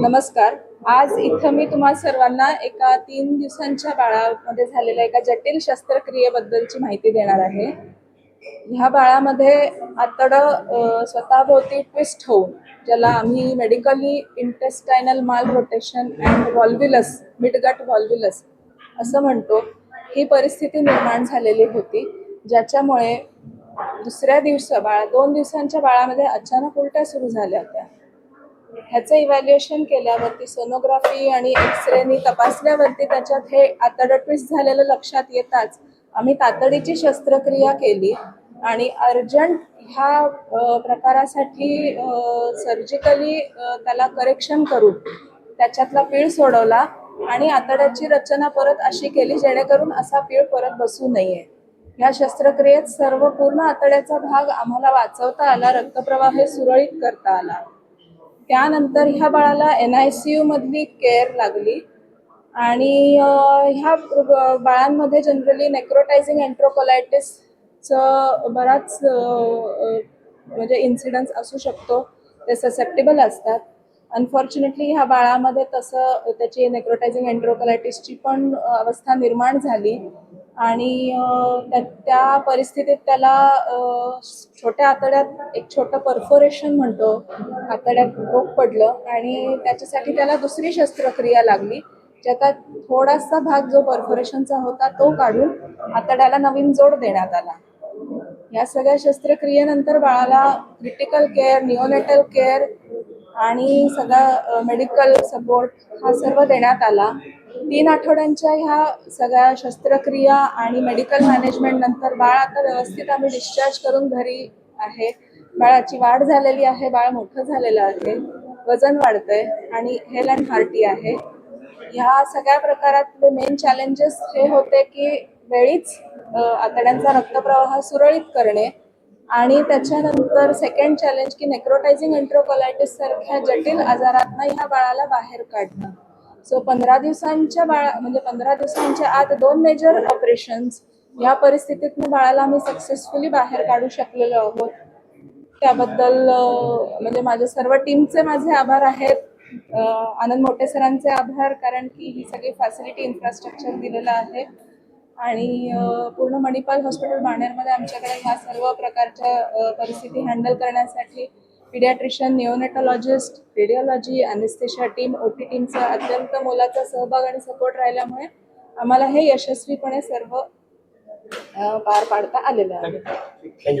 नमस्कार. आज इथं मी तुम्हा सर्वांना एका तीन दिवसांच्या बाळामध्ये झालेल्या एका जटिल शस्त्रक्रियेबद्दलची माहिती देणार आहे. ह्या बाळामध्ये आतडं स्वतःभोवती ट्विस्ट होऊन ज्याला आम्ही medically intestinal malrotation and volvulus midgut volvulus असं म्हणतो ही परिस्थिती निर्माण झालेली होती. ज्याच्यामुळे दुसऱ्या दिवसा बाळा दोन दिवसांच्या बाळामध्ये अचानक उलट्या सुरू झाल्या होत्या. ह्याचं इव्हॅल्युएशन केल्यावरती सोनोग्राफी आणि एक्सरेनी तपासल्यावरती त्याच्यात हे आतडटवीस झालेलं लक्षात येताच आम्ही तातडीची शस्त्रक्रिया केली आणि अर्जंट ह्या प्रकारासाठी सर्जिकली त्याला करेक्शन करून त्याच्यातला पीळ सोडवला आणि आतड्याची रचना परत अशी केली जेणेकरून असा पीळ परत बसू नये. ह्या शस्त्रक्रियेत सर्व पूर्ण आतड्याचा भाग आम्हाला वाचवता आला रक्तप्रवाह सुरळीत करता आला. त्यानंतर ह्या बाळाला एन आय सी यू मधली केअर लागली. आणि ह्या बाळांमध्ये जनरली नेक्रोटायझिंग एन्ट्रोकोलायटिसचं बराच म्हणजे इन्सिडन्स असू शकतो. ते ससेप्टेबल असतात. अनफॉर्च्युनेटली ह्या बाळामध्ये तसं त्याची नेक्रोटायझिंग एन्ट्रोकोलायटिसची पण अवस्था निर्माण झाली. आणि त्या त्या परिस्थितीत त्याला छोट्या आतड्यात एक छोटं परफोरेशन म्हणतो. आतड्यात भोग पडलं आणि त्याच्यासाठी त्याला दुसरी शस्त्रक्रिया लागली. ज्याचा थोडासा भाग जो परफोरेशनचा होता तो काढून आतड्याला नवीन जोड देण्यात आला. या सगळ्या शस्त्रक्रियेनंतर बाळाला क्रिटिकल केअर निओनेटल केअर आणि सगळा मेडिकल सपोर्ट हा सर्व देण्यात आला. तीन आठवड्यांच्या ह्या सगळ्या शस्त्रक्रिया आणि मेडिकल मॅनेजमेंट नंतर बाळ आता व्यवस्थित आम्ही डिस्चार्ज करून घरी आहे. बाळाची वाढ झालेली आहे बाळ मोठं झालेलं आहे वजन वाढतंय आणि हेल अँड हार्टी आहे. ह्या सगळ्या प्रकारातले मेन चॅलेंजेस हे होते की वेळीच आतड्यांचा रक्तप्रवाह सुरळीत करणे आणि त्याच्यानंतर सेकंड चॅलेंज की नेक्रोटायझिंग एन्ट्रोकोलायटिस सारख्या जटिल आजारातनं ह्या बाळाला बाहेर काढणं. सो पंधरा दिवसांच्या बाळा म्हणजे पंधरा दिवसांच्या आत दोन मेजर ऑपरेशन्स या परिस्थितीतनं बाळाला आम्ही सक्सेसफुली बाहेर काढू शकलेलो आहोत. त्याबद्दल म्हणजे माझ्या सर्व टीमचे माझे आभार आहेत. आनंद मोठे सरांचे आभार कारण की ही सगळी फॅसिलिटी इन्फ्रास्ट्रक्चर दिलेलं आहे. आणि पूर्ण मणिपाल हॉस्पिटल बाणेरमध्ये आमच्याकडे ह्या सर्व प्रकारच्या परिस्थिती हँडल करण्यासाठी paediatrician neonatologist radiology anaesthesia team O T टीमचा अत्यंत मोलाचा सहभाग आणि सपोर्ट राहिल्यामुळे आम्हाला हे यशस्वीपणे सर्व पार पाडता आलेलं आहे.